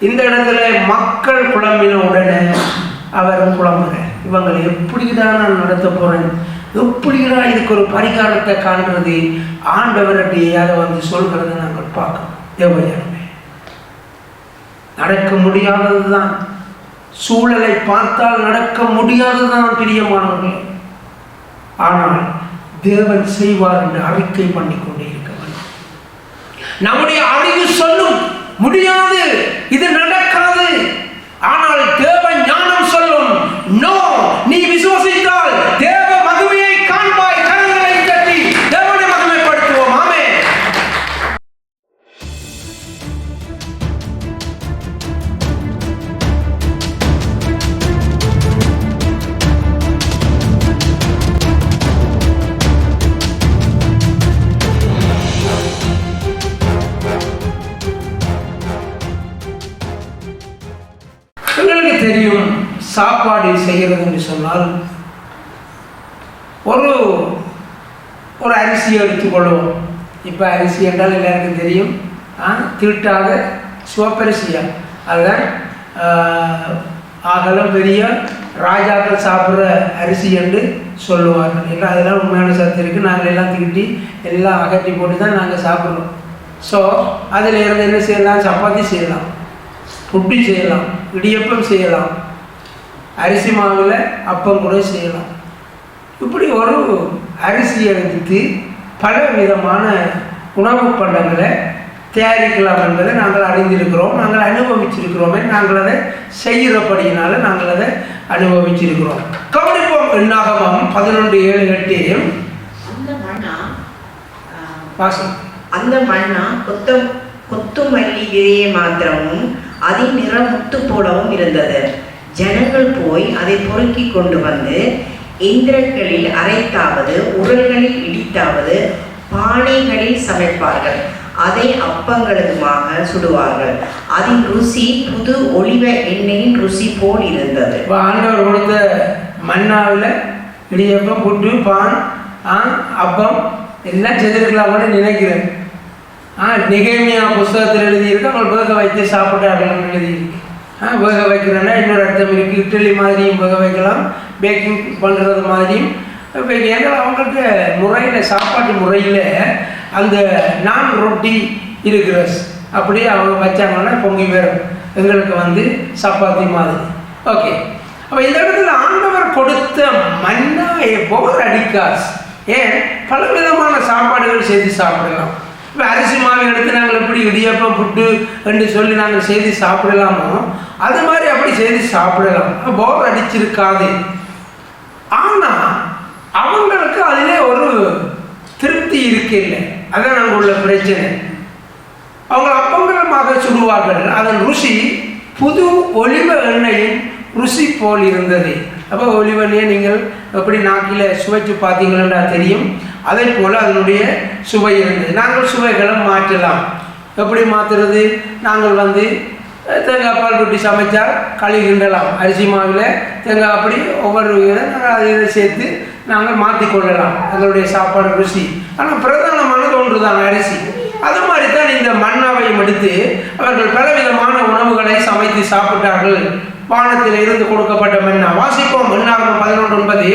இந்த இடத்துல மக்கள் குழம்பின உடனே அவர் குழம்புகிறார் இவங்களை எப்படிதான் நான் நடத்த போறேன்? தான் இதுக்கு ஒரு பரிகாரத்தை காண்றது? ஆண்டவர்கிட்ட வந்து சொல்கிறத நாங்கள் பார்க்கணும். தேவையானமே நடக்க முடியாததுதான். சூழலை பார்த்தால் நடக்க முடியாததுதான் பிரியமானவர்கள். ஆனால் தேவன் செய்வார் என்று அறிக்கை பண்ணி கொண்டே இருக்க வேண்டும். நம்முடைய அறிவு சொல்லும். முடியாது. இது நடக்காது அரிசியை அரிசி எடுத்துக்கொள்வோம். இப்போ அரிசி என்றால் எல்லாருக்கும் தெரியும். ஆ, தீட்டாத சிவப்பரிசியா? அதுதான் ஆகலும் பெரிய ராஜாக்கள் சாப்பிட்ற அரிசி என்று சொல்லுவார்கள். ஏன்னா அதெல்லாம் உண்மையான சத்து இருக்குது நாங்கள் எல்லாம் திட்டி எல்லாம் அகற்றி போட்டு தான் நாங்கள் சாப்பிட்றோம். ஸோ அதில் இருந்து என்ன செய்யலாம்? சப்பாத்தி செய்யலாம். புட்டி செய்யலாம். இடியப்பம் செய்யலாம். அரிசி மாவில் அப்பம் கூட செய்யலாம். இப்படி ஒரு அரிசி எடுத்து பல விதமான உணவுப் பண்டங்களை தயாரிக்கலாம் என்பதை நாங்கள் அறிந்திருக்கிறோம். நாங்கள் அனுபவிச்சிருக்கிறோமே. நாங்கள் அதை செய்கிறபடியினால நாங்கள் அதை அனுபவிச்சிருக்கிறோம். கவனிப்போம். எண்ணாகமம் பதினொன்று ஏழு எட்டு அந்த மண்ணா வாசம். அந்த மண்ணா கொத்த கொத்துமல்லி விதையை மாத்திரமும் அதில் நிற முத்து போலவும் இருந்தது. ஜனங்கள் போய் அதை பொறுக்கி கொண்டு வந்து இந்திரங்களில் அரைத்தாவது உரல்களில் இடித்தாவது பானைகளில் சமைப்பார்கள். அதை அப்பங்களுமாக சுடுவார்கள். அதன் ருசி புது ஒளிவ எண்ணெயின் ருசி போல் இருந்தது. ஆண்டவர் கொடுத்த மண்ணாவில் இடியப்பம் புட்டு பான் ஆ அப்பம் எல்லாம் செஞ்சிருக்கலாம் கூட நினைக்கிறேன். ஆ நிகழ்மையா புஸ்தகத்தில் எழுதியிருக்கு. அவங்க வேக வைத்து சாப்பிட்டார்கள் எழுதியிருக்கு. ஆ வேக வைக்கிறேன்னா இன்னொரு அர்த்தம் இருக்குது இட்லி மாதிரியும் வேக வைக்கலாம். பேக்கிங் பண்ணுறது மாதிரியும் இப்போ ஏன்னா அவங்களுக்கு முறையில் சாப்பாட்டு முறையில் அந்த நான் ரொட்டி இருக்கிற அப்படியே அவங்க வச்சாங்கன்னா பொங்கி வரும் எங்களுக்கு வந்து சப்பாத்தி மாதிரி. ஓகே அப்போ இந்த இடத்துல ஆண்டவர் கொடுத்த மன்னாயை போர் அடிக்காஸ் ஏன்? பல விதமான சாப்பாடுகள் செய்து சாப்பிடலாம். இப்போ அரிசி மாவு எடுத்து நாங்கள் எப்படி இடியப்பம் புட்டு என்று சொல்லி நாங்கள் செய்து சாப்பிடலாமோ அது மாதிரி அப்படி செய்து சாப்பிடலாம். போர் அடிச்சிருக்காது ஆனால் அவங்களுக்கு அதிலே ஒரு திருப்தி இருக்கில்லை அதான் அங்கே உள்ள பிரச்சனை. அவங்க அப்பங்கலமாக சுடுவார்கள் அதன் ருசி புது ஒளிவ எண்ணெயின் ருசி போல் இருந்தது. அப்போ ஒளிவ நீங்கள் எப்படி நாக்கில் சுவைச்சு பார்த்தீங்களா தெரியும். அதே போல் அதனுடைய சுவை இருந்தது. நாங்கள் சுவைகளை மாற்றலாம். எப்படி மாற்றுறது நாங்கள் வந்து தேங்காய் பால் ரொட்டி சமைச்சால் களி கிண்டலாம் அரிசி மாவில் தேங்காய் அப்படி ஒவ்வொரு நாங்கள் அதை சேர்த்து நாங்கள் மாற்றிக்கொள்ளலாம். எங்களுடைய சாப்பாடு ருசி. ஆனால் பிரதானமானது ஒன்று தான் அரிசி. அது மாதிரி தான் இந்த மன்னாவையும் எடுத்து அவர்கள் பலவிதமான உணவுகளை சமைத்து சாப்பிட்டார்கள். வானத்தில் இருந்து கொடுக்கப்பட்ட மன்னா. வாசிப்போம். மன்னாகும் பதினொன்று ஒன்பது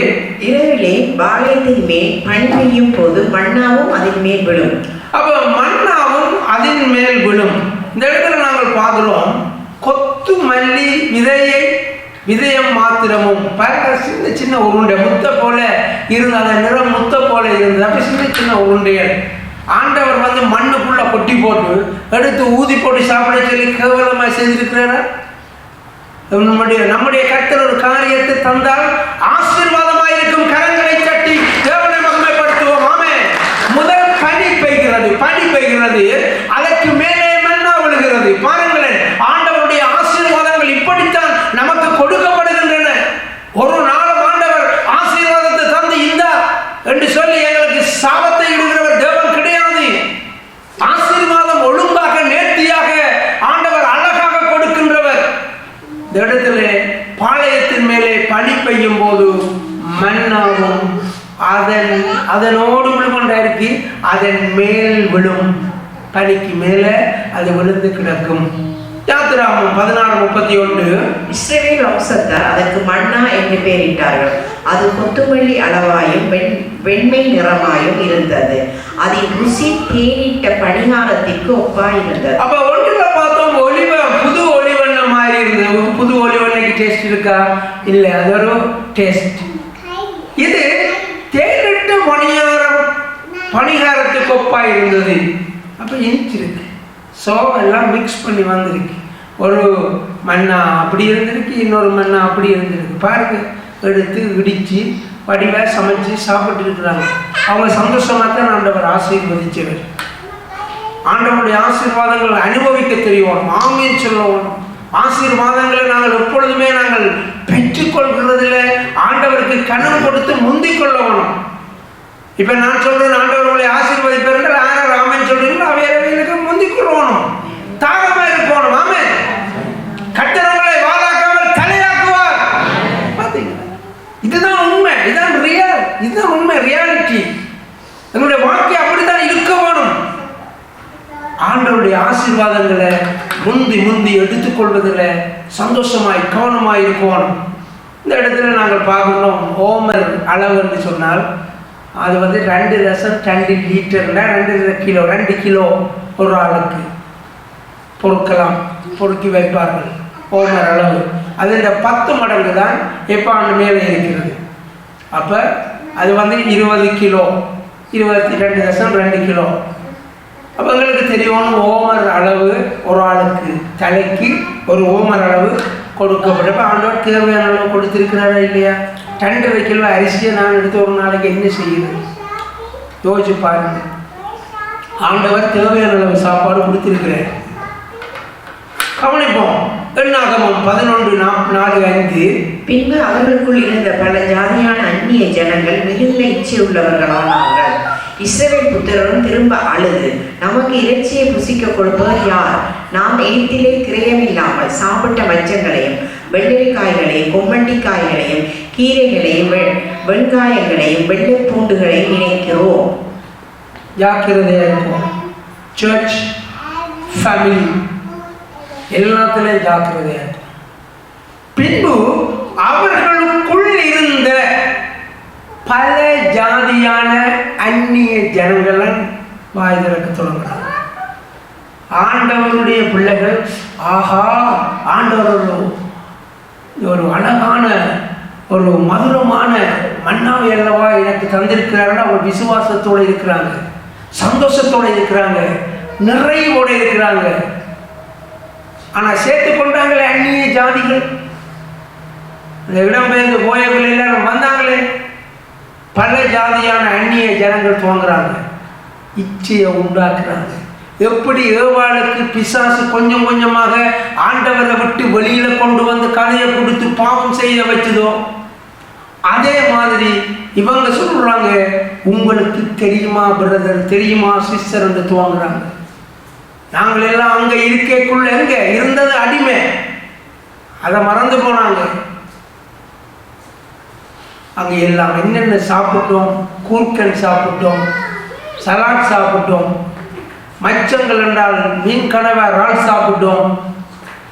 இரவிலே பாளையத்தின் மேல் பனி பெய்யும் போது மண்ணாவும் அதன் மேல் விழும். அப்போ மன்னாவும் அதன் மேல் விழும். இந்த இடத்துல நாங்கள் பார்க்கிறோம் கொத்து மல்லி விதையை விதயம் மாத்திரமும். பாருங்க சின்ன சின்ன உருண்டை முத்த போல இருந்த அந்த நிறம் முத்த போல இருந்தது. அப்படி சின்ன சின்ன உருண்டைகள் ஆண்டவர் வந்து மண்ணுக்குள்ள கொட்டி போட்டு எடுத்து ஊதி போட்டு சாப்பிட சொல்லி கேவலமாக செய்திருக்கிறாரா? நம்முடைய நம்முடைய கருத்தில் ஒரு காரியத்தை தந்தால் ஆசீர்வாதமாக இருக்கும் கரங்களை கட்டி தேவனை மகிமைப்படுத்துவோம். ஆமே முதல் பனி பெய்கிறது பனி பெய்கிறது. அதற்கு மேலே மன்னா விழுகிறது. பாருங்களேன் ஆண்டவருடைய ஆசீர்வாதங்கள் இப்படித்தான் நமக்கு கொடுக்கப்படுகின்றன ஒரு நாளும் ஆண்டவர் ஆசீர்வாதத்தை தந்து இந்த என்று சொல்லி எங்களுக்கு சாபத்தை இடுகிறவர் தேவன் கிடையாது. ஆசீர்வாதம் ஒழுங்காக நேர்த்தியாக ஆண்டவர் அழகாக கொடுக்கின்றவர். இந்த இடத்துல பாளையத்தின் மேலே பனி பெய்யும் போது மண்ணாகும் அதன் அதனோடு விழுகொண்டா இருக்கு அதன் மேல் விழும். பனிக்கு மேலே அது விழுந்து கிடக்கும். யாத்திராமம் பதினாறு முப்பத்தி ஒன்று இஸ்ரவேல் வம்சத்தார் அதற்கு மன்னா என்று பெயரிட்டார்கள். அது கொத்துமல்லி அளவாயும் வெண் வெண்மை நிறமாயும் இருந்தது. அதில் ருசி தேனிட்ட பணிகாரத்திற்கு ஒப்பாயிருந்தது. அப்ப ஒன்றுல பார்த்தோம் ஒளிவ புது ஒளிவண்ண மாதிரி இருந்தது. புது ஒளிவண்ணைக்கு டேஸ்ட் இருக்கா? இல்லை அது ஒரு டேஸ்ட் இது தேனிட்ட பணியாரம் பணிகாரத்துக்கு ஒப்பா இருந்தது அப்ப இனிச்சிருக்கு சோ எல்லாம் மிக்ஸ் பண்ணி வந்திருக்கு. ஒரு மண்ணா அப்படி இருந்திருக்கு இன்னொரு மண்ணா அப்படி இருந்திருக்கு. பாருங்க எடுத்து விடித்து வடிவா சமைச்சு சாப்பிட்டு இருக்கிறாங்க. அவங்க சந்தோஷமாக தான் ஆண்டவர் ஆசீர்வதிச்சவர். ஆண்டவருடைய ஆசீர்வாதங்கள் அனுபவிக்க தெரியணும் ஆமீன் சொல்லணும் ஆசீர்வாதங்களை நாங்கள் எப்பொழுதுமே நாங்கள் பெற்றுக்கொள்கிறதுல ஆண்டவருக்கு கணம் கொடுத்து முந்திக் கொள்ளணும். இப்ப நான் சொல்றேன் ஆண்டவர் உங்களை ஆசீர்வதிப்பார் என்றால் யார் ஆமேன் சொல்றீங்களோ அவையவைகளுக்கு முந்திக் கொள்ளணும் தாகமா இருக்கணும் ஆமே கட்டணங்களை வாழாக்காமல் தலையாக்குவார். பாத்தீங்களா இதுதான் உண்மை இதுதான் ரியல் இதுதான் உண்மை ரியாலிட்டி எங்களுடைய வாழ்க்கை அப்படித்தான் இருக்க வேணும். ஆண்டவருடைய ஆசீர்வாதங்களை முந்தி முந்தி எடுத்துக்கொள்வதில் சந்தோஷமாய் கவனமாய் இருக்கணும் இந்த இடத்துல நாங்கள் பார்க்கணும் ஓமர் அளவு என்று சொன்னால் அது வந்து ரெண்டு லட்சம் ரெண்டு லிட்டர்ல ரெண்டு கிலோ ரெண்டு கிலோ ஒரு ஆளுக்கு பொறுக்கலாம் பொறுக்கி வைப்பார்கள் ஓமர் அளவு. அது இந்த பத்து மடங்கு தான் எப்பாண்டு மேலே இருக்கிறது. அப்போ அது வந்து இருபது கிலோ இருபத்தி ரெண்டு தசம் ரெண்டு கிலோ. அப்போ எங்களுக்கு தெரியும் ஓமர் அளவு ஒரு ஆளுக்கு தலைக்கு ஒரு ஓமர் அளவு கொடுக்கப்பட்டப்ப ஆண்டவர் தேவையான அளவு கொடுத்திருக்கிறாரா இல்லையா? ரெண்டரை கிலோ அரிசியை நான் எடுத்து ஒரு நாளைக்கு என்ன செய்யுது? யோசிச்சு பாருங்க. ஆண்டவர் தேவையான அளவு சாப்பாடு கொடுத்திருக்கிறார். கவனிப்போம். எண்ணாகமம் பதினொன்று நா- நாலு ஐந்து. பின்பு அவர்களுக்குள் இருந்த பல ஜாதியான அந்நிய ஜனங்கள் மிகுந்த இச்சை உள்ளவர்களானார்கள் இஸ்ரவேல் புத்திரரும் திரும்ப அழுது. நமக்கு இறைச்சியை புசிக்க கொடுப்பவர் யார்? நாம் எகிப்திலே கிரயமில்லாமல் சாப்பிட்ட மச்சங்களையும் வெள்ளரிக்காய்களையும் கொம்மண்டிக்காய்களையும் கீரைகளையும் வெ- வெண்காயங்களையும் வெள்ளை பூண்டுகளையும் இணைக்கிறோம். ஜாக்கிரதையாக இருக்கும் சர்ச் ஃபேமிலி எல்லாத்துலேயும் ஜாக்கிரதையாக இருக்கும் பின்பு அவர்களுக்குள் இருந்த பல ஜாதியான அந்நிய ஜனங்களை வாய் திறக்க தொடங்குறாங்க ஆண்டவருடைய பிள்ளைகள் ஆஹா ஆண்டவர் ஒரு ஒரு அழகான ஒரு மதுரமான மன்னாவை அல்லவா எனக்கு தந்திருக்கிறார்கள். அவங்க விசுவாசத்தோடு இருக்கிறாங்க சந்தோஷத்தோடு இருக்கிறாங்க நிறைவோடு இருக்கிறாங்க. ஆனால் சேர்த்து கொண்டாங்களே அந்நிய ஜாதிகள். இந்த இடம்பெயர்ந்து போயவர்கள் எல்லாரும் வந்தாங்களே. பல ஜாதியான அந்நிய ஜனங்கள் துவங்குறாங்க. இச்சையை உண்டாக்குறாங்க. எப்படி ஏவாளுக்கு பிசாசு கொஞ்சம் கொஞ்சமாக ஆண்டவரை விட்டு வெளியில் கொண்டு வந்து கதையை கொடுத்து பாவம் செய்ய வச்சதோ அதே மாதிரி இவங்க சொல்கிறாங்க உங்களுக்கு தெரியுமா பிரதர் தெரியுமா சிஸ்டர் என்று துவங்குறாங்க. நாங்கள் எல்லாம் அங்க இருக்கைக்குள்ள இருந்தது அடிமை. அதை மறந்து போனாங்க. அங்கே எல்லாம் என்னென்ன சாப்பிட்டோம் கூற்கள் சாப்பிட்டோம் சலாட் சாப்பிட்டோம் மச்சங்கள் என்றால் மீன் கனவை இறால் சாப்பிட்டோம்.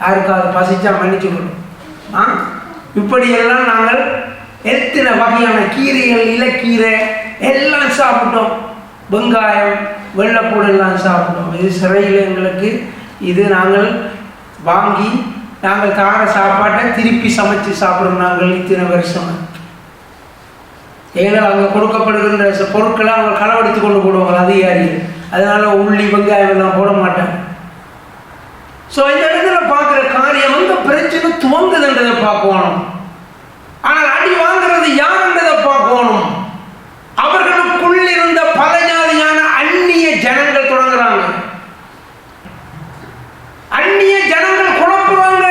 யாருக்காவது பசிச்சா மன்னிச்சுக்கணும் ஆ? இப்படியெல்லாம் நாங்கள் எத்தனை வகையான கீரைகள் இலக்கீரை எல்லாம் சாப்பிட்டோம். வெங்காயம் வெள்ளைப்பூடு எல்லாம் சாப்பிட்டோம். இது சிறையில் எங்களுக்கு இது நாங்கள் வாங்கி நாங்கள் கார சாப்பாட்டை திருப்பி சமைச்சு சாப்பிட்றோம் நாங்கள் இத்தனை வருஷம். ஏன்னா அங்கே கொடுக்கப்படுகின்ற பொருட்களை அவங்க களவெடுத்து கொண்டு போடுவாங்க அதிகாரி அதனால் உள்ளி வெங்காயம் எல்லாம் போட மாட்டேன் ஸோ இந்த இடத்துல பார்க்குற காரியம் வந்து பிரச்சனை துவங்குதுன்றதை பார்க்கணும். ஆனால் அடி வாங்குறது யாருன்றதை பார்க்கணும். அவர்களுக்குள் இருந்த பல ஜாதியான அந்நிய ஜனங்கள் தொடங்குறாங்க. அந்நிய ஜனங்கள் குழப்புறாங்க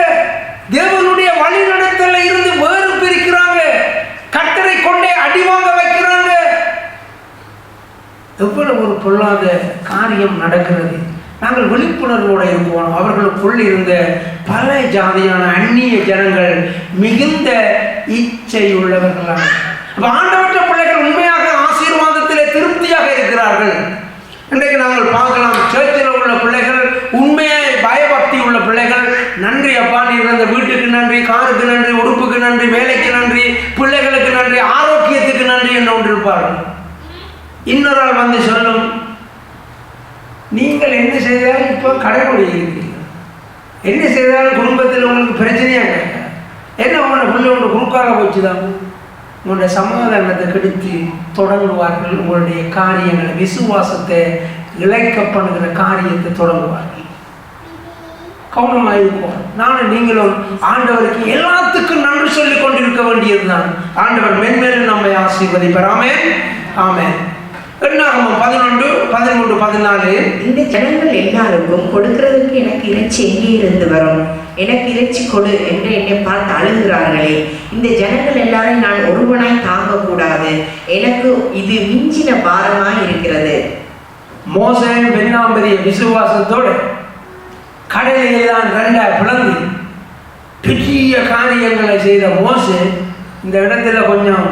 தேவனுடைய வழிநடத்தல இருந்து வேறு பிரிக்கிறாங்க கட்டரை கொண்டே அடி வாங்க வைக்கிறாங்க எவ்வளவு ஒரு பொல்லாத காரியம் நடக்கிறது. நாங்கள் விழிப்புணர்வோடு இருப்போம். அவர்களுக்குள் இருந்த பல ஜாதியான அந்நிய ஜனங்கள் மிகுந்த இச்சை உள்ளவர்களான ஆண்டவற்ற பிள்ளைகள் உண்மையாக ஆசீர்வாதத்திலே திருப்தியாக இருக்கிறார்கள். இன்றைக்கு நாங்கள் பார்க்கலாம் சேர்ச்சில் உள்ள பிள்ளைகள் உண்மையாக பயபக்தி உள்ள பிள்ளைகள் நன்றி அப்பா நீ இருந்த வீட்டுக்கு நன்றி காருக்கு நன்றி உடுப்புக்கு நன்றி வேலைக்கு நன்றி பிள்ளைகளுக்கு நன்றி ஆரோக்கியத்துக்கு நன்றி என்று ஒன்றிருப்பார்கள் இன்னொரு ஆள் வந்து சொல்லும் நீங்கள் என்ன செய்தாலும் இப்போ கடைபிடிக்கிறீர்கள் என்ன செய்தாலும் குடும்பத்தில் உங்களுக்கு பிரச்சனையாக கேட்க என்ன உங்களோட பிள்ளை ஒன்று குறுக்காக போச்சுதான் உங்களுடைய சமாதானத்தை கெடுத்து தொடங்குவார்கள். உங்களுடைய காரியங்களை விசுவாசத்தை இழைக்கப்படுகிற காரியத்தை தொடங்குவார்கள். கவனமாக இருப்போம் நானும் நீங்களும் ஆண்டவருக்கு எல்லாத்துக்கும் நன்றி சொல்லிக் கொண்டிருக்க வேண்டியதுதான். ஆண்டவர் மென்மேலும் நம்மை ஆசீர்வதிப்பார். பெறாமே ஆமே என்னாகமம் பதினொன்று பதிமூன்று பதினாலு. இந்த ஜனங்கள் எல்லாருக்கும் கொடுக்கிறதுக்கு எனக்கு இறைச்சி எங்கே இருந்து வரும்? எனக்கு இறைச்சி கொடு என்று என்னை பார்த்து அழுகிறார்களே. இந்த ஜனங்கள் எல்லாரும் நான் ஒருவனாய் தாங்கக்கூடாது. எனக்கு இது மிஞ்சின பாரமாய் இருக்கிறது. மோசன் வெண்ணாம்பரிய விசுவாசத்தோடு கடலையெல்லாம் ரெண்டா பிளந்து பெரிய காரியங்களை செய்த மோசே இந்த இடத்துல கொஞ்சம்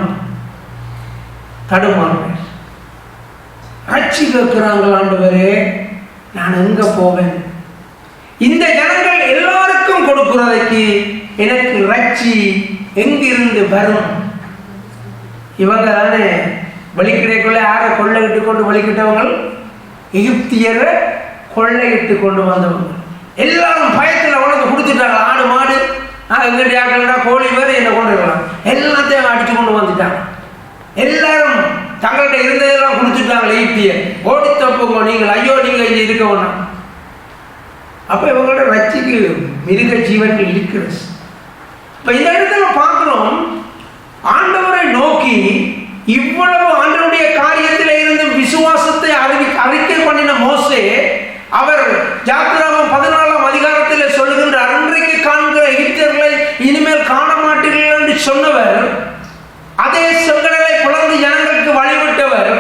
தடுமாறுவார். ரட்சி கேட்கிறாங்கள் ஆண்டவரே நான் எங்க போவேன்? இந்த ஜனங்கள் எல்லாருக்கும் கொடுக்கிறதைக்கு எனக்கு ரட்சி எங்கிருந்து வரும்? இவங்க தானே வழிக்கிடைக்குள்ள யாரை கொள்ளையிட்டு கொண்டு வழிக்கிட்டவங்கள்? எகிப்தியரை கொள்ளையிட்டு கொண்டு வந்தவங்க. எல்லாரும் பயத்தில் உனக்கு கொடுத்துட்டாங்க. ஆடு மாடு எங்கிட்ட ஆக்கலடா கோழி வேறு என்னை கொண்டு இருக்கலாம் எல்லாத்தையும் அடித்து கொண்டு வந்துட்டாங்க எல்லாரும் தங்கள்கிட்ட இருந்ததெல்லாம் கொடுத்துட்டாங்க எகிப்தியர் ஓடி தப்புங்க நீங்கள் ஐயோ நீங்கள் இங்கே இருக்க வேணாம். அப்போ இவங்களோட ரச்சிக்கு மிருக ஜீவன்கள் இருக்கிறது இப்போ இந்த இடத்துல பார்க்குறோம் ஆண்டவரை நோக்கி இவ்வளவு ஆண்டவருடைய காரியத்தில் இருந்து விசுவாசத்தை அறிவி அறிக்கை பண்ணின மோசே அவர் ஜாத்ராவும் பதினாலாம் அதிகாரத்தில் சொல்லுகின்ற அன்றைக்கு காண்கிற எகிப்தியர்களை இனிமேல் காண மாட்டீர்கள் என்று சொன்னவர் அதே செங்கடலை பிளந்து ஜனங்களுக்கு வழிவிட்டவர்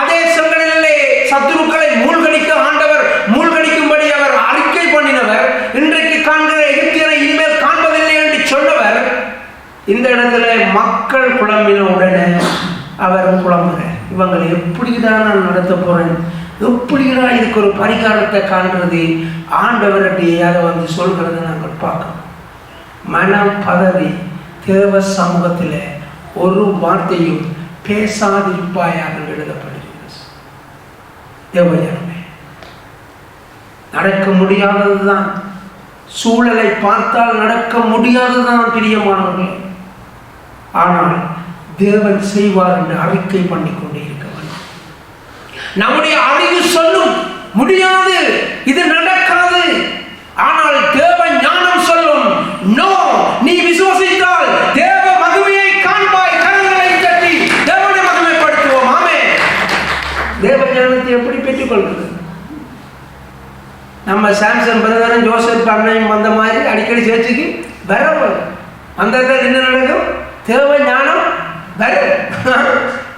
அதே செங்கடலிலே சத்துருக்களை மூழ்கடிக்க ஆண்டவர் மூழ்கடிக்கும்படி அவர் அறிக்கை பண்ணினவர் இன்றைக்கு காண்கிற எகிப்தியரை இனிமேல் காண்பதில்லை என்று சொன்னவர் இந்த இடத்துல மக்கள் குழம்பின உடனே அவர் குழம்புகிறார் இவங்களை எப்படிதான் போகிறேன் எப்படிடா இதுக்கு ஒரு பரிகாரத்தை காண்றது? ஆண்டவர்கிட்ட வந்து சொல்கிறத நாங்கள் பார்க்கணும். மனம் பதவி தேவ சமூகத்தில் ஒரு வார்த்தையும் பேசாதிருப்பாயாக எழுதப்படுகிறது. தேவஜனமே நடக்க முடியாததுதான். சூழலை பார்த்தால் நடக்க முடியாததுதான் பிரியமானவர்கள். ஆனால் தேவன் செய்வார் என்று அறிக்கை பண்ணி கொண்டே இருக்க நம்முடைய அறிவு சொல்லும். முடியாது. இது நடக்காது. ஆனால் தேவ ஞானம் சொல்லும். நோ நீ விசுவசித்தால் தேவ மகிமையை காண்பாய். கரங்களை தட்டி தேவனை மகிமைப்படுத்துவோம். ஆமே தேவ ஞானத்தை எப்படி பெற்றுக்கொள்வது? நம்ம சாம்சங் பிரதரும் ஜோசப் அண்ணையும் வந்த மாதிரி அடிக்கடி சேர்த்துக்கு வரவும் வந்ததில் என்ன நடக்கும்? தேவ ஞானம்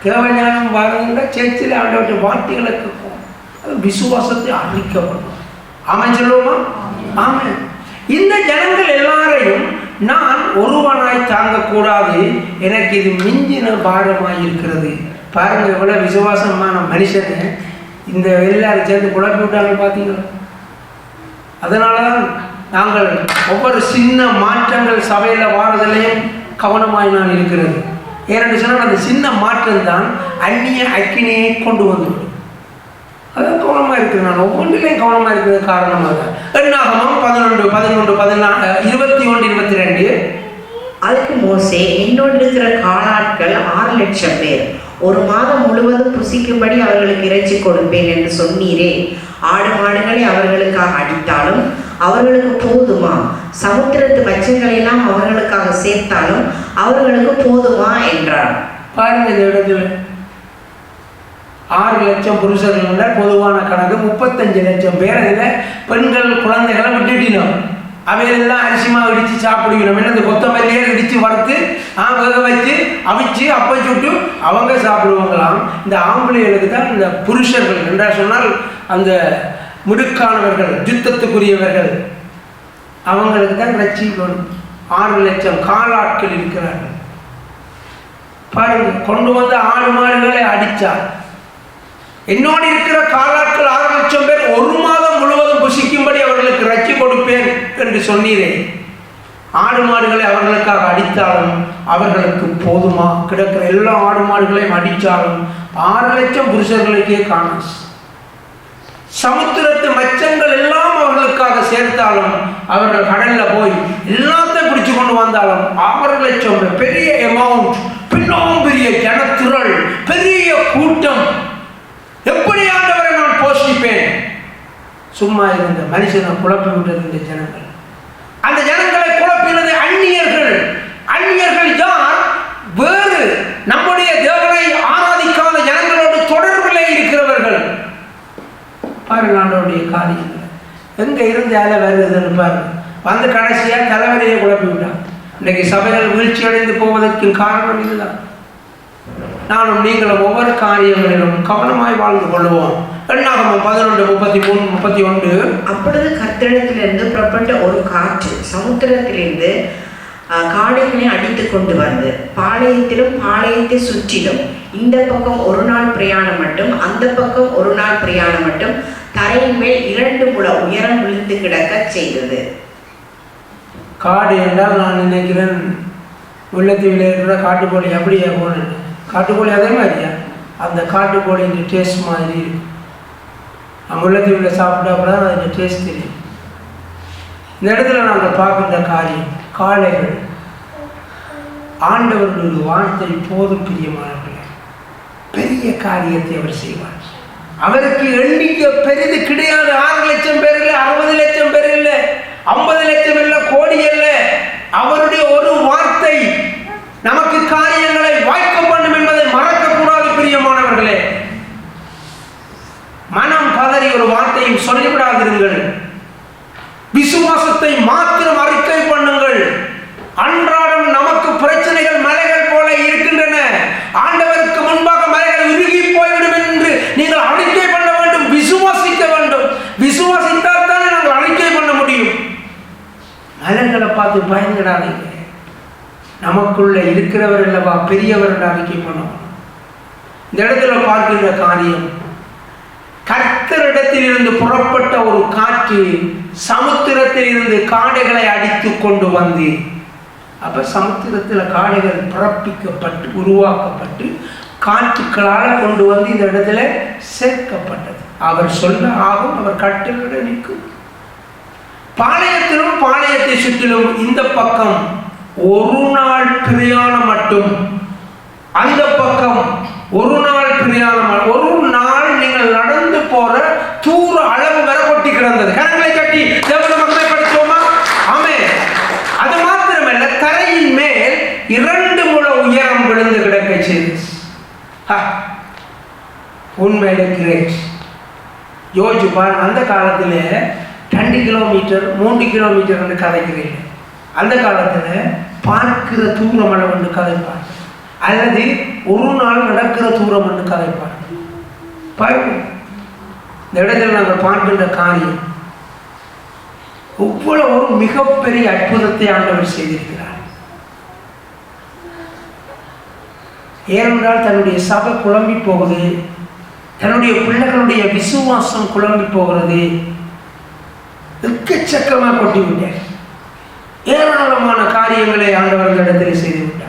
தேவ ஞானம் வரணுங்க சேர்ச்சில் ஆண்டவற்றை வார்த்தைகளை கேட்கும் அது விசுவாசத்தை அறிக்கப்படும் ஆமாம் சொல்லுவோமா? ஆமாம் இந்த ஜனங்கள் எல்லாரையும் நான் ஒருவனாய் தாங்கக்கூடாது. எனக்கு இது மிஞ்சின பாரமாய் இருக்கிறது. பாருங்க எவ்வளோ விசுவாசமான மனுஷனை. இந்த எல்லாரும் சேர்ந்து குழப்பி விட்டாங்க பார்த்தீங்களா அதனால தான் நாங்கள் ஒவ்வொரு சின்ன மாற்றங்கள் சபையில் வாரதிலையும் கவனமாய் நான் இருக்கிறது. ஏனென்று சொன்னால் அந்த சின்ன மாற்றம் தான் அந்நிய அக்கினியை கொண்டு வந்துவிடும் அதான் கவனமாக இருக்குது நான். ஒவ்வொன்றிலையும் கவனமாக இருக்கிறது காரணமாக. எண்ணாகமும் பதினொன்று பதினொன்று பதினா இருபத்தி ஒன்று இருபத்தி ரெண்டு. அதுக்கு மோசே என்னோடு இருக்கிற காலாட்கள் ஆறு லட்சம் பேர். ஒரு மாதம் முழுவதும் புசிக்கும்படி அவர்களுக்கு இறைச்சி கொடுப்பேன் என்று சொன்னீரே. ஆடு மாடுகளை அவர்களுக்காக அடித்தாலும் அவர்களுக்கு போதுமா? சமுத்திரத்து மச்சங்களை அவர்களுக்காக சேர்த்தாலும் அவர்களுக்கு போதுமா? என்றார் பாருங்க இந்த இடத்துல. ஆறு லட்சம் புருஷர்கள் பொதுவான கணக்கு. முப்பத்தஞ்சு லட்சம் பேர் அதில் பெண்கள் குழந்தைகளை விட்டுட்டினோம். அவையெல்லாம் அரிசிமா இடித்து சாப்பிடுகிறோம். என்ன இந்த கொத்தம் வேக வச்சு அவிச்சு அப்போ சுட்டு அவங்க சாப்பிடுவாங்களாம். இந்த ஆம்பளைகளுக்கு தான் இந்த புருஷர்கள் என்றா சொன்னால் அந்த முடுக்கானவர்கள் யுத்தத்துக்குரியவர்கள் அவங்களுக்கு தான் ரட்சிக்கணும் ஆறு லட்சம் காலாட்கள் இருக்கிறார்கள். பாருங்க கொண்டு வந்த ஆடு மாடுகளை அடித்தார். என்னோடு இருக்கிற காலாட்கள் ஆறு லட்சம் பேர் ஒரு மாதம் முழுவதும் புசிக்கும்படி அவர்களுக்கு ரட்சி என்று சொன்னீரே. ஆடு மாடுகளை அவர்களுக்காக அடித்தாலும் அவர்களுக்கு போதுமா? கிடக்கிற எல்லா ஆடு மாடுகளையும் அடித்தாலும் ஆறு லட்சம் புருஷர்களுக்கே காணும் சமுத்திரத்து மச்சங்கள் எல்லாம் அவர்களுக்காக சேர்த்தாலும் அவர்கள் கடல்ல போய் எல்லாத்தையும் பிடிச்சு கொண்டு வந்தாலும் ஆறு லட்சம் பெரிய அமௌண்ட் பின்னவும் பெரிய ஜனத்துறள் பெரிய கூட்டம். எப்படி ஆண்டவரை நான் போஷிப்பேன்? சும்மா இருந்த மனுஷனை குழப்பி விட்டது இந்த ஜனங்கள் அந்த ஜனங்களை குழப்பினது அந்நியர்கள் அந்நியர்கள் யார் வேறு நம்முடைய தேவனை ஆராதிக்காத ஜனங்களோடு தொடர்பிலே இருக்கிறவர்கள் பாருங்க ஆண்டவருடைய காரியங்கள் எங்க இருந்து அலை வருதுன்னு பாருங்க வந்து கடைசியாக தலைவரையே குழப்பி விட்டான். இன்றைக்கு சபைகள் வீழ்ச்சியடைந்து போவதற்கு காரணம் இதுதான். நானும் நீங்களும் ஒவ்வொரு காரியங்களிலும் கவனமாய் வாழ்ந்து கொள்வோம். எண்ணாகமம் பதினொன்று முப்பத்தி மூணு முப்பத்தி ஒன்று. அப்பொழுது கர்த்தரிடத்திலிருந்து புறப்பட்ட ஒரு காற்று சமுத்திரத்திலிருந்து காடுகளை அடித்து கொண்டு வந்து பாளையத்திலும் பாளையத்தை சுற்றிலும். இந்த பக்கம் ஒரு நாள் பிரயாணம் மட்டும் அந்த பக்கம் ஒரு நாள் பிரயாணம் மட்டும் தரையின் மேல் இரண்டு முழ உயரம் விழுந்து கிடக்க செய்தது. காடு என்றால் நான் நினைக்கிறேன் உள்ளத்தில் இருக்கிற காட்டுக்கோழி அப்படியே போனேன் காட்டுக்கோழி அதே மாதிரியா? அந்த காட்டுக்கோழியின் டேஸ்ட் மாதிரி இருக்கும் நான் முல்லைத்தீவில் சாப்பிட்டா அப்புறம் தான் அதோட டேஸ்ட் தெரியும். இந்த இடத்துல நாங்கள் பார்க்குற காரியம் காளைகள். ஆண்டவர்களுடைய வார்த்தை போதும் பிரியமானவர்களே பெரிய காரியத்தை அவர் செய்வார். அவருக்கு எண்ணிக்கை பெரிது கிடையாது. ஆறு லட்சம் பேர் இல்லை அறுபது லட்சம் பேர் இல்லை ஐம்பது லட்சம் இல்லை கோடி இல்லை. அவருடைய ஒரு வார்த்தை நமக்கு காரியங்களை வாய்க்க பண்ணும் என்பதை மறக்கக்கூடாது பிரியமானவர்களே. மனம் பதறி ஒரு வார்த்தையும் சொல்லிவிடாதிருங்கள். விசுவாசத்தை மாத்திரம் அறிக்கை பண்ணுங்கள். அன்ற நமக்கு பிரச்சனைகள் மலைகள் போல இருக்கின்றன ஆண்டவருக்கு முன்பாக மலைகள் உருகி போய்விடும் என்று நீங்கள் அறிக்கை பண்ண வேண்டும் விசுவாசிக்க வேண்டும் விசுவாசித்தால் தானே நாங்கள் அறிக்கை பண்ண முடியும் மலைகளை பார்த்து பயந்துடாதீங்க நமக்குள்ள இருக்கிறவர் அல்லவா பெரியவர் என்று அறிக்கை பண்ணுவோம் இந்த இடத்துல பார்க்கின்ற காரியம் கர்த்தரிடத்தில் இருந்து புறப்பட்ட ஒரு காற்று சமுத்திரத்தில் இருந்து காடைகளை அடித்து கொண்டு வந்து அப்ப சமுத்திரத்தில் காடைகள் பிறப்பிக்கப்பட்டு உருவாக்கப்பட்டு காற்றுக்களால் கொண்டு வந்து இந்த இடத்துல சேர்க்கப்பட்டது. அவர் சொல்ல ஆகும் அவர் கட்டுக்கிட நிற்கும். பாளையத்திலும் பாளையத்தை சுற்றிலும் இந்த பக்கம் ஒரு நாள் பிரயாணம் மட்டும். அந்த பக்கம் ஒரு நாள் பிரயாணம் ஒரு நாள் நீங்கள் நடந்து போற தூர அளவு வர கொட்டி கிடந்தது. கரங்களை கட்டி தேவனை மகிமைப்படுத்துவோமா ஆமே அது மாத்திரமல்ல தரையின் மேல் இரண்டு முழ உயரம் விழுந்து கிடக்க செய்து உண்மையில கிரேட் யோசிப்பான் அந்த காலத்திலே ரெண்டு கிலோமீட்டர் மூன்று கிலோமீட்டர் என்று கதைக்கிறீர்கள் அந்த காலத்தில் பார்க்கிற தூரம் அளவு என்று கதைப்பார். அல்லது ஒரு நாள் நடக்கிற தூரம் என்று கதைப்பார். பாருங்க இந்த இடத்தில் நாங்கள் பார்க்கின்ற காரியம் இவ்வளவு ஒரு மிகப்பெரிய அற்புதத்தை ஆண்டவர் செய்திருக்கிறார். ஏனென்றால் தன்னுடைய சபை குழம்பி போகுது தன்னுடைய பிள்ளைகளுடைய விசுவாசம் குழம்பி போகிறது எக்கச்சக்கமா கொட்டி விட்டார். ஏராளமான காரியங்களை ஆண்டவர் இடத்தில் செய்து விட்டார்.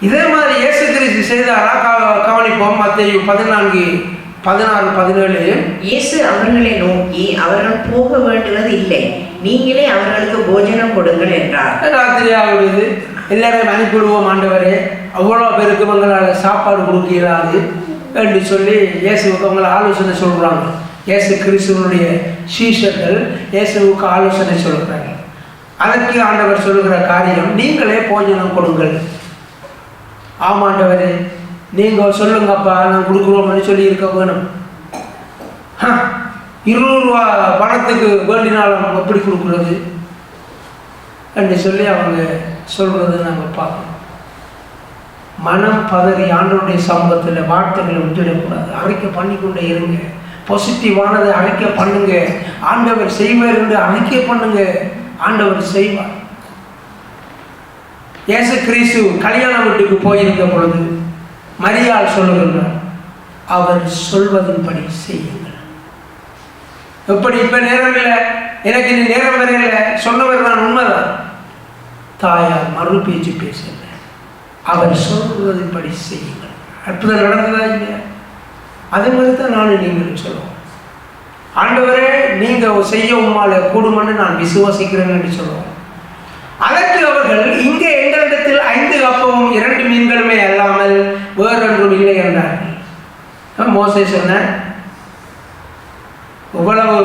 இதே மாதிரி இயேசு கிறிஸ்து செய்தாரா கவ- கவனிப்போம் மத்தேயு பதினான்கு பதினாறு பதினேழு. இயேசு அவர்களை நோக்கி அவர்கள் போக வேண்டுவது இல்லை. நீங்களே அவர்களுக்கு போஜனம் கொடுங்கள் என்றார். ராத்திரி ஆகுது. எல்லாரையும் அனுப்பிவிடுவோம் ஆண்டவரே. அவ்வளோ பேருக்கு உங்களால் சாப்பாடு கொடுக்க இயலாது என்று சொல்லி இயேசுவுக்கு அவங்களை ஆலோசனை சொல்கிறாங்க இயேசு கிறிஸ்துவனுடைய சீஷர்கள் இயேசுவுக்கு ஆலோசனை சொல்கிறாங்க அதற்கு ஆண்டவர் சொல்லுகிற காரியம் நீங்களே போஜனம் கொடுங்கள். ஆமாண்டவரே நீங்கள் சொல்லுங்கப்பா நான் கொடுக்குறோம்னு சொல்லி இருக்க வேணும். ஹ, இருநூறு ரூபா பணத்துக்கு வேண்டினாலும் எப்படி கொடுக்குறது? என்று சொல்லி அவங்க சொல்கிறது நாங்கள் பார்க்கணும் மனம் பதறி ஆண்டோடைய சமூகத்தில் வார்த்தைகளை விட்டுவிடக்கூடாது. அறிக்கை பண்ணிக்கொண்டே இருங்க. பாசிட்டிவானதை அழைக்க பண்ணுங்க. ஆண்டவர் செய்வார் என்று அழைக்க பண்ணுங்க. ஆண்டவர் செய்வார். இயேசு கிறிஸ்து கல்யாண வீட்டுக்கு போயிருந்த பொழுது மரியாள் சொல்லுகின்றார் அவர் சொல்வதன்படி செய்யுங்கள். எப்படி இப்ப நேரம் இல்லை? எனக்கு இனி நேரம் வரையில சொன்னவர் நான் உண்மைதான். தாயார் மறு பேச்சு பேசல அவர் சொல்வதன்படி செய்யுங்கள். அற்புதம் நடந்ததா இல்லையா? அதே மாதிரி தான் நானும் நீங்களும் சொல்லுவோம். ஆண்டவரே நீங்கள் செய்ய உம்மால கூடுமன்னு நான் விசுவாசிக்கிறேன் என்று சொல்லுவோம். அதற்கு அவர்கள் இங்கே எங்களிடத்தில் ஐந்து கப்பமும் இரண்டு மீன்களுமே அல்லாமல் வேறொன்றும் இல்லை என்றார்கள். மோசை சொன்ன இவ்வளவு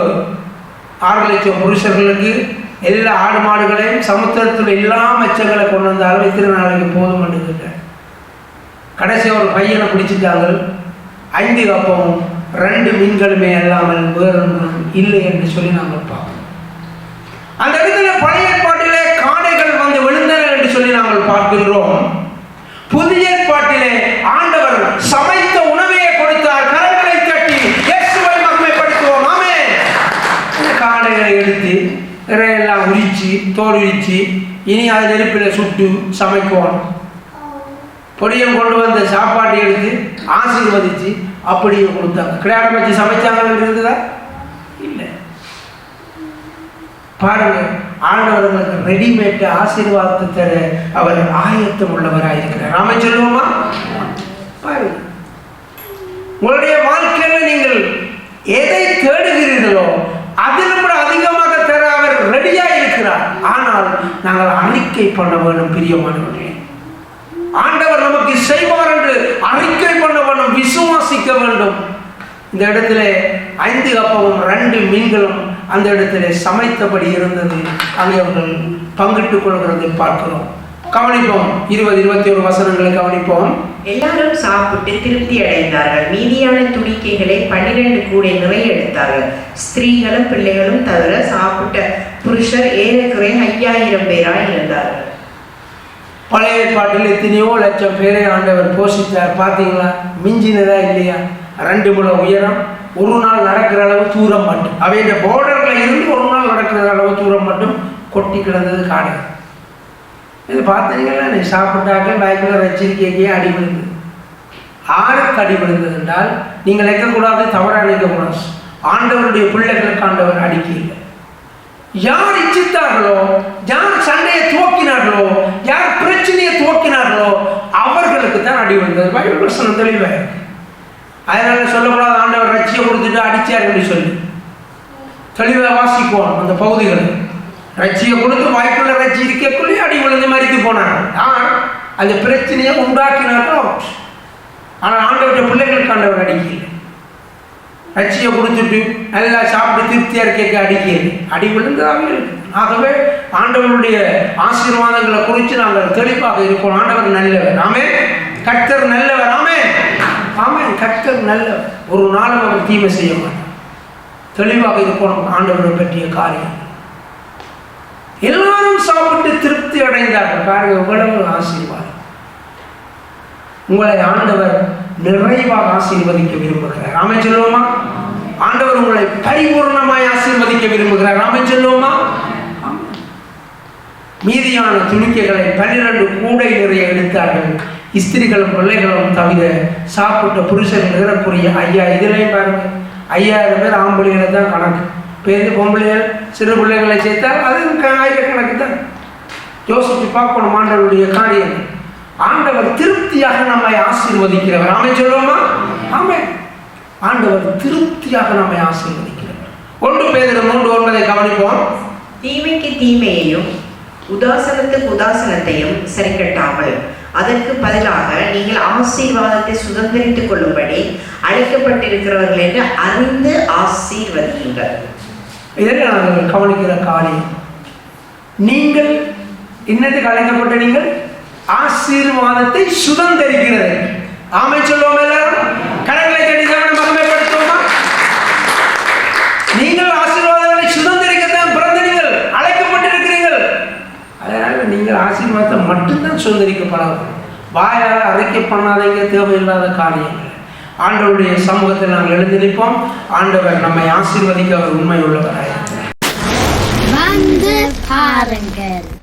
ஆறு லட்சம் புருஷர்களுக்கு எல்லா ஆடு மாடுகளையும் சமுத்திரத்தில் எல்லா மச்சங்களை கொண்டு வந்தாலும் இத்தனை நாளைக்கு போதும் என்று கடைசி ஒரு பையனை பிடிச்சிட்டாங்க ஐந்து கப்பமும் ரெண்டு மீன்களுமே அல்லாமல் வேறொன்றும் இல்லை என்று சொல்லி நாங்கள் பார்ப்போம். அந்த இடத்துல பழைய ஏற்பாட்டிலே காடைகள் வந்து விழுந்தன என்று சொல்லி நாங்கள் பார்க்கின்றோம். புதிய ஏற்பாட்டிலே ஆண்டவர் சமைத்த உணவையே கொடுத்தார். கரங்களை தட்டி இயேசுவை மகிமைப்படுத்துவோம். ஆமே காடைகளை எடுத்து இறையெல்லாம் உரிச்சு தோல் உரிச்சு இனி அதை நெருப்பில் சுட்டு சமைக்குவோம் கொடியம் கொண்டு வந்த சாப்பாடு எடுத்து ஆசீர்வதிச்சு அப்படியே கொடுத்தாங்க. கிடையாது வச்சு சமைச்சாங்கன்னு இருந்ததா? இல்லை. பாருங்க ஆண்டவர் உங்களுக்கு ரெடிமேட் ஆசீர்வாதத்தை தர அவர் ஆயத்தம் உள்ளவராக இருக்கிறார். நாம சொல்லுவோமா? பாருங்க. உங்களுடைய வாழ்க்கையில நீங்கள் எதை தேடுகிறீர்களோ அதில் கூட அதிகமாக தர அவர் ரெடியா இருக்கிறார். ஆனால் நாங்கள் அறிக்கை பண்ண வேண்டும் பிரியமானவர்களே. ஆண்டவர் நமக்கு செய்வார் என்று அறிக்கை பண்ண வேண்டும் விசுவாசிக்க வேண்டும். இந்த இடத்துல ஐந்து அப்பவும் ரெண்டு மீன்களும் அந்த இடத்துல சமைத்தபடி இருந்தது. அதை அவர்கள் பங்கிட்டுக் கொள்கிறதை பார்க்கிறோம். கவனிப்போம் இருபது இருபத்தி ஒரு வசனங்களை கவனிப்போம். எல்லாரும் சாப்பிட்டு திருப்தி அடைந்தார்கள். மீதியான துணிக்கைகளை பன்னிரண்டு கூடை நிறைய எடுத்தார்கள். ஸ்திரீகளும் பிள்ளைகளும் தவிர சாப்பிட்ட புருஷர் ஏறக்குறைய ஐயாயிரம் பேராய் இருந்தார்கள். பழைய ஏற்பாட்டில் எத்தனையோ லட்சம் பேரை ஆண்டவர் போஷித்தார். பார்த்தீங்களா? மிஞ்சினதா இல்லையா? ரெண்டு முழ உயரம் ஒரு நாள் நடக்கிற அளவு தூரம் மட்டும். அவைய பார்டர்ல இருந்து ஒரு நாள் நடக்கிற அளவு தூரம் மட்டும் கொட்டி கிடந்தது காடு. இது பார்த்தீங்களா? நீ சாப்பிட்டாக்க பயக்குள்ள வச்சிருக்கே அடி விழுந்தது. ஆருக்கு அடி விழுந்தது என்றால் நீங்கள் நிற்கக்கூடாது தவறாக நிற்கக்கூடாது ஆண்டவருடைய பிள்ளைகளுக்கு ஆண்டவர் அடிக்கையில் யார் இச்சித்தார்களோ யார் சண்டையை துவக்கினார்களோ யார் பிரச்சனையை துவக்கினார்களோ அவர்களுக்கு தான் அடி வந்தது பைபிள் வசனம் தெளிவாக அதனால சொல்லக்கூடாது ஆண்டவர் ரட்சியை கொடுத்துட்டு அடிச்சார் என்று சொல்லி. தெளிவாக வாசிப்போம் அந்த பகுதிகளை. ரட்சியை கொடுத்து வாய்ப்புள்ள ரட்சி இருக்கக்குள்ளே அடி விழுந்து மறித்து போனாங்க. ஆனால் அந்த பிரச்சனையை உண்டாக்கினார்கள். ஆனால் ஆண்டவருடைய பிள்ளைகளுக்கு ஆண்டவர் அடிக்கலை. ரட்சியை கொடுத்துட்டு நல்லா சாப்பிட்டு திருப்தியாக இருக்க அடிக்கிறது அடி விழுந்ததாக ஆகவே ஆண்டவருடைய ஆசீர்வாதங்களை குறித்து நாங்கள் தெளிவாக இருப்போம். ஆண்டவர் நல்லவர். ஆமே கர்த்தர் நல்லவர். ஆமே ஆமே கர்த்தர் நல்லவர். ஒரு நாளும் அவர் தீமை செய்ய மாட்டார். தெளிவாக இருப்போம் ஆண்டவரை பற்றிய காரியம். எல்லாரும் சாப்பிட்டு திருப்தி அடைந்தார்கள். பாருங்கள் இவ்வளவு ஆசீர்வாதம். உங்களை ஆண்டவர் நிறைவாக ஆசீர்வதிக்க விரும்புகிறார். ஆமை சொல்லுவோமா? ஆண்டவர் உங்களை பரிபூர்ணமாய் ஆசீர்வதிக்க விரும்புகிறார். ஆமை சொல்லுவோமா? மீதியான துணிக்கைகளை பன்னிரண்டு கூடை நிறைய எடுத்தார்கள். ஸ்திரிகளும் பிள்ளைகளும் தவிர சாப்பிட்ட புருஷன் நிறக்குரிய ஐயா இதுலையும் பாருங்க. ஐயாயிரம் பேர் ஆம்பளைகளை தான் கணக்கு. பேருந்து பொம்பளைகள் சிறு பிள்ளைகளை சேர்த்தால் அது ஆயிரக்கணக்கு தான். யோசித்து பார்க்கணும் ஆண்டவருடைய காரியம் ஆண்டவர் திருப்தியாக நம்மை ஆசீர்வதிக்கிறவர். ஆமை சொல்லுவோமா? ஆமை ஆண்டவர் திருப்தியாக நம்மை ஆசீர்வதிக்கிறவர். ஒன்று பேர் மூன்று ஒன்பதை கவனிப்போம். தீமைக்கு தீமையையும் உதாசனத்துக்கு உதாசனத்தையும் சரிக்கட்டாமல் அதற்கு பதிலாக நீங்கள் ஆசீர்வாதத்தை சுதந்திரித்துக் கொள்ளும்படி அழைக்கப்பட்டிருக்கிறவர்கள் என்று அறிந்து ஆசீர்வதியுங்கள். இதில் நாங்கள் கவனிக்கிற காரியம். நீங்கள் இன்னத்துக்கு அழைக்கப்பட்ட நீங்கள்? ஆசீர்வாதத்தை சுதந்திரிக்கிறது ஆமை சொல்லுவோம் எல்லாரும்? கடற்கரை தேடி மகிமைப்படுத்துவோமா? நீங்கள் ஆசீர்வாதங்களை சுதந்திரிக்கத்தான் பிறந்த நீங்கள் அழைக்கப்பட்டிருக்கிறீர்கள். அதனால நீங்கள் ஆசீர்வாதத்தை மட்டும்தான் சுதந்திரிக்கப்படாது. வாயால் அறிக்கை பண்ணாதீங்க தேவையில்லாத காரியங்கள். ஆண்டவருடைய சமூகத்தில் நாங்கள் எழுந்து நிற்போம் ஆண்டவர் நம்மை ஆசீர்வதிக்க அவர் உண்மை உள்ளவராயிருக்கிறார். வந்து பாருங்கள்.